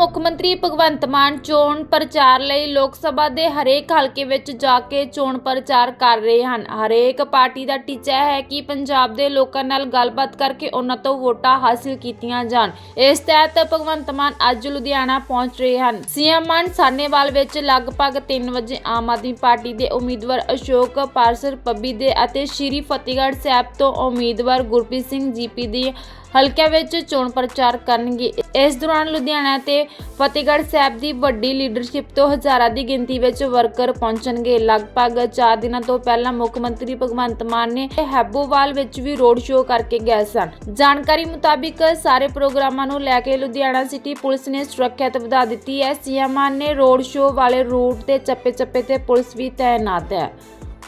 ਮੁੱਖ ਮੰਤਰੀ ਭਗਵੰਤ ਮਾਨ ਚੋਣ ਪ੍ਰਚਾਰ ਲਈ ਲੋਕ ਸਭਾ ਦੇ ਹਰੇਕ ਹਲਕੇ ਵਿੱਚ ਜਾ ਕੇ ਚੋਣ ਪ੍ਰਚਾਰ ਕਰ ਰਹੇ ਹਨ। ਹਰੇਕ ਪਾਰਟੀ ਦਾ ਟੀਚਾ ਹੈ ਕਿ ਪੰਜਾਬ ਦੇ ਲੋਕਾਂ ਨਾਲ ਗੱਲਬਾਤ ਕਰਕੇ ਉਹਨਾਂ ਤੋਂ ਵੋਟਾਂ ਹਾਸਿਲ ਕੀਤੀਆਂ ਜਾਣ। ਇਸ ਤਹਿਤ ਭਗਵੰਤ ਮਾਨ ਅੱਜ ਲੁਧਿਆਣਾ ਪਹੁੰਚ ਰਹੇ ਹਨ। ਸੀਐਮ ਮਾਨ ਸਾਨੇਵਾਲ ਵਿੱਚ ਲਗਭਗ 3 ਵਜੇ ਆਮ ਆਦਮੀ ਪਾਰਟੀ ਦੇ ਉਮੀਦਵਾਰ ਅਸ਼ੋਕ ਪਾਰਸਰ ਪੱਬੀ ਦੇ ਅਤੇ ਸ਼੍ਰੀ ਫਤਿਹਗੜ੍ਹ ਸਾਹਿਬ ਤੋਂ ਉਮੀਦਵਾਰ ਗੁਰਪ੍ਰੀਤ ਸਿੰਘ ਜੀਪੀ ਦੀ ਹਲਕਿਆਂ ਵਿੱਚ ਚੋਣ ਪ੍ਰਚਾਰ ਕਰਨਗੇ। ਇਸ ਦੌਰਾਨ ਲੁਧਿਆਣਾ ਤੇ ਫਤਿਹਗੜ੍ਹ ਸਾਹਿਬ ਦੀ ਵੱਡੀ ਲੀਡਰਸ਼ਿਪ ਤੋਂ ਹਜ਼ਾਰਾਂ ਦੀ ਗਿਣਤੀ ਵਿੱਚ ਵਰਕਰ ਪਹੁੰਚਣਗੇ। ਲਗਭਗ 4 ਦਿਨਾਂ ਤੋਂ ਪਹਿਲਾਂ ਮੁੱਖ ਮੰਤਰੀ ਭਗਵੰਤ ਮਾਨ ਨੇ ਹੈਬੋਵਾਲ ਵਿੱਚ ਵੀ ਰੋਡ ਸ਼ੋਅ ਕਰਕੇ ਗਏ ਸਨ। ਜਾਣਕਾਰੀ ਮੁਤਾਬਿਕ ਸਾਰੇ ਪ੍ਰੋਗਰਾਮਾਂ ਨੂੰ ਲੈ ਕੇ ਲੁਧਿਆਣਾ ਸਿਟੀ ਪੁਲਿਸ ਨੇ ਸੁਰੱਖਿਆ ਵਧਾ ਦਿੱਤੀ ਹੈ। ਸੀਐਮ ਮਾਨ ਨੇ ਰੋਡ ਸ਼ੋਅ ਵਾਲੇ ਰੂਟ ਤੇ ਚੱਪੇ-ਚੱਪੇ ਤੇ ਪੁਲਿਸ ਵੀ ਤਾਇਨਾਤ ਹੈ।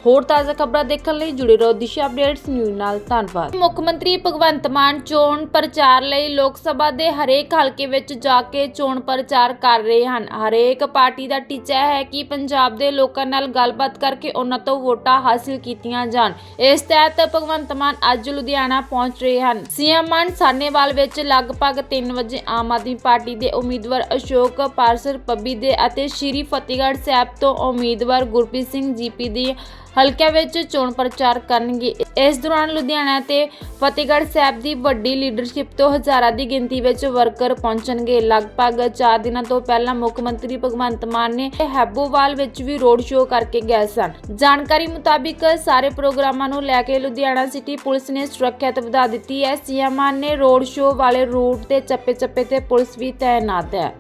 ਹੋਰ ਤਾਜ਼ਾ ਖਬਰਾਂ ਦੇਖਣ ਲਈ ਜੁੜੇ ਰਹੋ ਦਿਸ਼ਾ ਅਪਡੇਟਸ ਨਿਊਜ਼ ਨਾਲ। ਧੰਨਵਾਦ। ਮੁੱਖ ਮੰਤਰੀ ਭਗਵੰਤ ਮਾਨ ਚੋਣ ਪ੍ਰਚਾਰ ਲਈ ਲੋਕ ਸਭਾ ਦੇ ਹਰੇਕ ਹਲਕੇ ਵਿੱਚ ਜਾ ਕੇ ਚੋਣ ਪ੍ਰਚਾਰ ਕਰ ਰਹੇ ਹਨ। ਹਰੇਕ ਪਾਰਟੀ ਦਾ ਟੀਚਾ ਹੈ ਕਿ ਪੰਜਾਬ ਦੇ ਲੋਕਾਂ ਨਾਲ ਗੱਲਬਾਤ ਕਰਕੇ ਉਹਨਾਂ ਤੋਂ ਵੋਟਾਂ ਹਾਸਿਲ ਕੀਤੀਆਂ ਜਾਣ। ਇਸ ਤਹਿਤ ਭਗਵੰਤ ਮਾਨ ਅੱਜ ਲੁਧਿਆਣਾ ਪਹੁੰਚ ਰਹੇ ਹਨ। ਸੀਐਮ ਮਾਨ ਸਾਨੇਵਾਲ ਵਿੱਚ ਲਗਭਗ 3 ਵਜੇ ਆਮ ਆਦਮੀ ਪਾਰਟੀ ਦੇ ਉਮੀਦਵਾਰ ਅਸ਼ੋਕ ਪਾਰਸਰ, ਪੱਬੀ ਦੇ ਅਤੇ ਸ਼੍ਰੀ ਫਤਿਹਗੜ੍ਹ ਸਾਹਿਬ ਤੋਂ ਉਮੀਦਵਾਰ ਗੁਰਪ੍ਰੀਤ ਸਿੰਘ ਜੀਪੀ ਦੀ ਹਲਕਿਆਂ ਵਿੱਚ ਚੋਣ ਪ੍ਰਚਾਰ ਕਰਨਗੇ। ਇਸ ਦੌਰਾਨ ਲੁਧਿਆਣਾ ਤੇ ਫਤਿਹਗੜ੍ਹ ਸਾਹਿਬ ਦੀ ਵੱਡੀ ਲੀਡਰਸ਼ਿਪ ਤੋਂ ਹਜ਼ਾਰਾਂ ਦੀ ਗਿਣਤੀ ਵਿੱਚ ਵਰਕਰ ਪਹੁੰਚਣਗੇ। ਲਗਭਗ 4 ਦਿਨਾਂ ਤੋਂ ਪਹਿਲਾਂ ਮੁੱਖ ਮੰਤਰੀ ਭਗਵੰਤ ਮਾਨ ਨੇ ਹੈਬੋਵਾਲ ਵਿੱਚ ਵੀ ਰੋਡ ਸ਼ੋਅ ਕਰਕੇ ਗਏ ਸਨ। ਜਾਣਕਾਰੀ ਮੁਤਾਬਿਕ ਸਾਰੇ ਪ੍ਰੋਗਰਾਮਾਂ ਨੂੰ ਲੈ ਕੇ ਲੁਧਿਆਣਾ ਸਿਟੀ ਪੁਲਿਸ ਨੇ ਸੁਰੱਖਿਆ ਵਧਾ ਦਿੱਤੀ ਹੈ। ਸੀਐਮ ਮਾਨ ਨੇ ਰੋਡ ਸ਼ੋਅ ਵਾਲੇ ਰੂਟ ਤੇ ਚੱਪੇ-ਚੱਪੇ ਤੇ ਪੁਲਿਸ ਵੀ ਤਾਇਨਾਤ ਹੈ।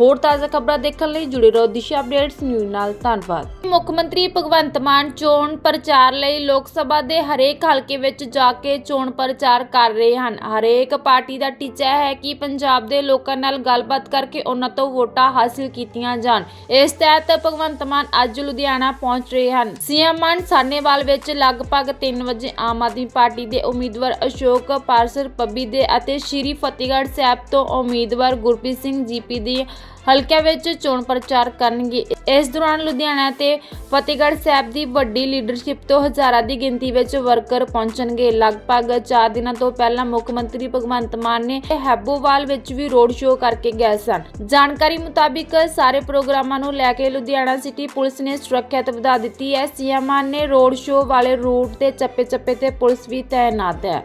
ਹੋਰ ਤਾਜ਼ਾ ਖਬਰਾਂ ਦੇਖਣ ਲਈ ਜੁੜੇ ਰਹੋ ਦਿਸ਼ਾ ਅਪਡੇਟਸ ਨਿਊਜ਼ ਨਾਲ। ਧੰਨਵਾਦ। ਮੁੱਖ ਮੰਤਰੀ ਭਗਵੰਤ ਮਾਨ ਚੋਣ ਪ੍ਰਚਾਰ ਲਈ ਲੋਕ ਸਭਾ ਦੇ ਹਰੇਕ ਹਲਕੇ ਵਿੱਚ ਜਾ ਕੇ ਚੋਣ ਪ੍ਰਚਾਰ ਕਰ ਰਹੇ ਹਨ। ਹਰੇਕ ਪਾਰਟੀ ਦਾ ਟੀਚਾ ਹੈ ਕਿ ਪੰਜਾਬ ਦੇ ਲੋਕਾਂ ਨਾਲ ਗੱਲਬਾਤ ਕਰਕੇ ਉਹਨਾਂ ਤੋਂ ਵੋਟਾਂ ਹਾਸਿਲ ਕੀਤੀਆਂ ਜਾਣ। ਇਸ ਤਹਿਤ ਭਗਵੰਤ ਮਾਨ ਅੱਜ ਲੁਧਿਆਣਾ ਪਹੁੰਚ ਰਹੇ ਹਨ। ਸੀਐਮ ਮਾਨ ਸਾਨੇਵਾਲ ਵਿੱਚ ਲਗਭਗ 3 ਵਜੇ ਆਮ ਆਦਮੀ ਪਾਰਟੀ ਦੇ ਉਮੀਦਵਾਰ ਅਸ਼ੋਕ ਪਾਰਸਰ, ਪੱਬੀ ਦੇ ਅਤੇ ਸ਼੍ਰੀ ਫਤਿਹਗੜ੍ਹ ਸਾਹਿਬ ਤੋਂ ਉਮੀਦਵਾਰ ਗੁਰਪ੍ਰੀਤ ਸਿੰਘ ਜੀਪੀ ਦੀ ਹਲਕਿਆਂ ਵਿੱਚ ਚੋਣ ਪ੍ਰਚਾਰ ਕਰਨਗੇ। ਇਸ ਦੌਰਾਨ ਲੁਧਿਆਣਾ ਤੇ ਫਤਿਹਗੜ੍ਹ ਸਾਹਿਬ ਦੀ ਵੱਡੀ ਲੀਡਰਸ਼ਿਪ ਤੋਂ ਹਜ਼ਾਰਾਂ ਦੀ ਗਿਣਤੀ ਵਿੱਚ ਵਰਕਰ ਪਹੁੰਚਣਗੇ। ਲਗਭਗ 4 ਦਿਨਾਂ ਤੋਂ ਪਹਿਲਾਂ ਮੁੱਖ ਮੰਤਰੀ ਭਗਵੰਤ ਮਾਨ ਨੇ ਹੈਬੋਵਾਲ ਵਿੱਚ ਵੀ ਰੋਡ ਸ਼ੋਅ ਕਰਕੇ ਗਏ ਸਨ। ਜਾਣਕਾਰੀ ਮੁਤਾਬਿਕ ਸਾਰੇ ਪ੍ਰੋਗਰਾਮਾਂ ਨੂੰ ਲੈ ਕੇ ਲੁਧਿਆਣਾ ਸਿਟੀ ਪੁਲਿਸ ਨੇ ਸੁਰੱਖਿਆ ਵਧਾ ਦਿੱਤੀ ਹੈ। ਸੀਐਮ ਮਾਨ ਨੇ ਰੋਡ ਸ਼ੋਅ ਵਾਲੇ ਰੂਟ ਤੇ ਚੱਪੇ-ਚੱਪੇ ਤੇ ਪੁਲਿਸ ਵੀ ਤਾਇਨਾਤ ਹੈ।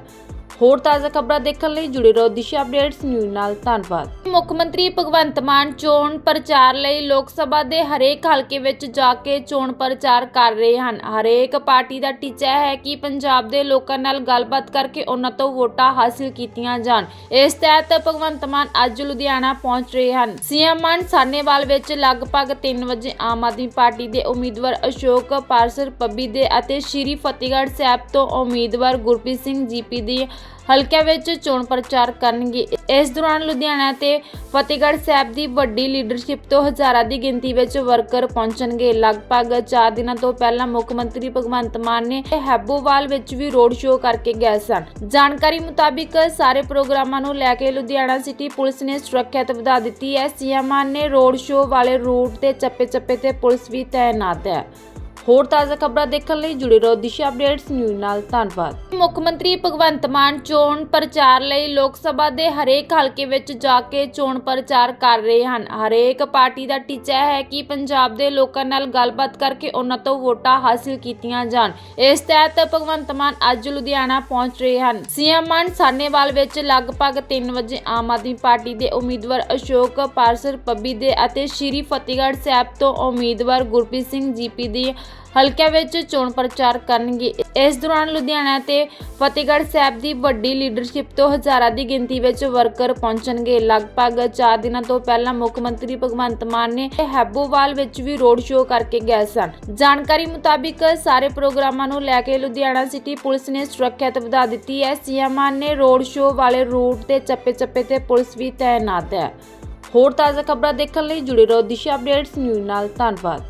ਹੋਰ ਤਾਜ਼ਾ ਖਬਰਾਂ ਦੇਖਣ ਲਈ ਜੁੜੇ ਰਹੋ ਦਿਸ਼ਾ ਅਪਡੇਟਸ ਨਿਊਜ਼ ਨਾਲ। ਧੰਨਵਾਦ। ਮੁੱਖ ਮੰਤਰੀ ਭਗਵੰਤ ਮਾਨ ਚੋਣ ਪ੍ਰਚਾਰ ਲਈ ਲੋਕ ਸਭਾ ਦੇ ਹਰੇਕ ਹਲਕੇ ਵਿੱਚ ਜਾ ਕੇ ਚੋਣ ਪ੍ਰਚਾਰ ਕਰ ਰਹੇ ਹਨ। ਹਰੇਕ ਪਾਰਟੀ ਦਾ ਟੀਚਾ ਹੈ ਕਿ ਪੰਜਾਬ ਦੇ ਲੋਕਾਂ ਨਾਲ ਗੱਲਬਾਤ ਕਰਕੇ ਉਹਨਾਂ ਤੋਂ ਵੋਟਾਂ ਹਾਸਿਲ ਕੀਤੀਆਂ ਜਾਣ। ਇਸ ਤਹਿਤ ਭਗਵੰਤ ਮਾਨ ਅੱਜ ਲੁਧਿਆਣਾ ਪਹੁੰਚ ਰਹੇ ਹਨ। ਸੀਐਮ ਮਾਨ ਸਾਨੇਵਾਲ ਵਿੱਚ ਲਗਭਗ 3 ਵਜੇ ਆਮ ਆਦਮੀ ਪਾਰਟੀ ਦੇ ਉਮੀਦਵਾਰ ਅਸ਼ੋਕ ਪਾਰਸਰ, ਪੱਬੀ ਦੇ ਅਤੇ ਸ਼੍ਰੀ ਫਤਿਹਗੜ੍ਹ ਸਾਹਿਬ ਤੋਂ ਉਮੀਦਵਾਰ ਗੁਰਪ੍ਰੀਤ ਸਿੰਘ ਜੀਪੀ ਦੀ ਹਲਕਿਆਂ ਵਿੱਚ ਚੋਣ ਪ੍ਰਚਾਰ ਕਰਨਗੇ। ਇਸ ਦੌਰਾਨ ਲੁਧਿਆਣਾ ਤੇ ਫਤਿਹਗੜ੍ਹ ਸਾਹਿਬ ਦੀ ਵੱਡੀ ਲੀਡਰਸ਼ਿਪ ਤੋਂ ਹਜ਼ਾਰਾਂ ਦੀ ਗਿਣਤੀ ਵਿੱਚ ਵਰਕਰ ਪਹੁੰਚਣਗੇ। ਲਗਭਗ 4 ਦਿਨਾਂ ਤੋਂ ਪਹਿਲਾਂ ਮੁੱਖ ਮੰਤਰੀ ਭਗਵੰਤ ਮਾਨ ਨੇ ਹੈਬੋਵਾਲ ਵਿੱਚ ਵੀ ਰੋਡ ਸ਼ੋਅ ਕਰਕੇ ਗਏ ਸਨ। ਜਾਣਕਾਰੀ ਮੁਤਾਬਿਕ ਸਾਰੇ ਪ੍ਰੋਗਰਾਮਾਂ ਨੂੰ ਲੈ ਕੇ ਲੁਧਿਆਣਾ ਸਿਟੀ ਪੁਲਿਸ ਨੇ ਸੁਰੱਖਿਆ ਵਧਾ ਦਿੱਤੀ ਹੈ। ਸੀਐਮ ਮਾਨ ਨੇ ਰੋਡ ਸ਼ੋਅ ਵਾਲੇ ਰੂਟ ਤੇ ਚੱਪੇ-ਚੱਪੇ ਤੇ ਪੁਲਿਸ ਵੀ ਤਾਇਨਾਤ ਹੈ। ਹੋਰ ਤਾਜ਼ਾ ਖਬਰਾਂ ਦੇਖਣ ਲਈ ਜੁੜੇ ਰਹੋ ਦਿਸ਼ਾ ਅਪਡੇਟਸ ਨਿਊਜ਼ ਨਾਲ। ਧੰਨਵਾਦ। ਮੁੱਖ ਮੰਤਰੀ ਭਗਵੰਤ ਮਾਨ ਚੋਣ ਪ੍ਰਚਾਰ ਲਈ ਲੋਕ ਸਭਾ ਦੇ ਹਰੇਕ ਹਲਕੇ ਵਿੱਚ ਜਾ ਕੇ ਚੋਣ ਪ੍ਰਚਾਰ ਕਰ ਰਹੇ ਹਨ। ਹਰੇਕ ਪਾਰਟੀ ਦਾ ਟੀਚਾ ਹੈ ਕਿ ਪੰਜਾਬ ਦੇ ਲੋਕਾਂ ਨਾਲ ਗੱਲਬਾਤ ਕਰਕੇ ਉਹਨਾਂ ਤੋਂ ਵੋਟਾਂ ਹਾਸਿਲ ਕੀਤੀਆਂ ਜਾਣ। ਇਸ ਤਹਿਤ ਭਗਵੰਤ ਮਾਨ ਅੱਜ ਲੁਧਿਆਣਾ ਪਹੁੰਚ ਰਹੇ ਹਨ। ਸੀਐਮ ਮਾਨ ਸਾਨੇਵਾਲ ਵਿੱਚ ਲਗਭਗ 3 ਵਜੇ ਆਮ ਆਦਮੀ ਪਾਰਟੀ ਦੇ ਉਮੀਦਵਾਰ ਅਸ਼ੋਕ ਪਾਰਸਰ, ਪੱਬੀ ਦੇ ਅਤੇ ਸ਼੍ਰੀ ਫਤਿਹਗੜ੍ਹ ਸਾਹਿਬ ਤੋਂ ਉਮੀਦਵਾਰ ਗੁਰਪ੍ਰੀਤ ਸਿੰਘ ਜੀਪੀ ਦੀ ਹਲਕਿਆਂ ਵਿੱਚ ਚੋਣ ਪ੍ਰਚਾਰ ਕਰਨਗੇ। ਇਸ ਦੌਰਾਨ ਲੁਧਿਆਣਾ ਤੇ ਫਤਿਹਗੜ੍ਹ ਸਾਹਿਬ ਦੀ ਵੱਡੀ ਲੀਡਰਸ਼ਿਪ ਤੋਂ ਹਜ਼ਾਰਾਂ ਦੀ ਗਿਣਤੀ ਵਿੱਚ ਵਰਕਰ ਪਹੁੰਚਣਗੇ। ਲਗਭਗ 4 ਦਿਨਾਂ ਤੋਂ ਪਹਿਲਾਂ ਮੁੱਖ ਮੰਤਰੀ ਭਗਵੰਤ ਮਾਨ ਨੇ ਹੈਬੋਵਾਲ ਵਿੱਚ ਵੀ ਰੋਡ ਸ਼ੋਅ ਕਰਕੇ ਗਏ ਸਨ। ਜਾਣਕਾਰੀ ਮੁਤਾਬਿਕ ਸਾਰੇ ਪ੍ਰੋਗਰਾਮਾਂ ਨੂੰ ਲੈ ਕੇ ਲੁਧਿਆਣਾ ਸਿਟੀ ਪੁਲਿਸ ਨੇ ਸੁਰੱਖਿਆ ਵਧਾ ਦਿੱਤੀ ਹੈ। ਸੀਐਮ ਮਾਨ ਨੇ ਰੋਡ ਸ਼ੋਅ ਵਾਲੇ ਰੂਟ ਤੇ ਚੱਪੇ-ਚੱਪੇ ਤੇ ਪੁਲਿਸ ਵੀ ਤਾਇਨਾਤ ਹੈ। ਹੋਰ ਤਾਜ਼ਾ ਖਬਰਾਂ ਦੇਖਣ ਲਈ ਜੁੜੇ ਰਹੋ ਦਿਸ਼ਾ ਅਪਡੇਟਸ ਨਿਊਜ਼ ਨਾਲ ਧੰਨਵਾਦ।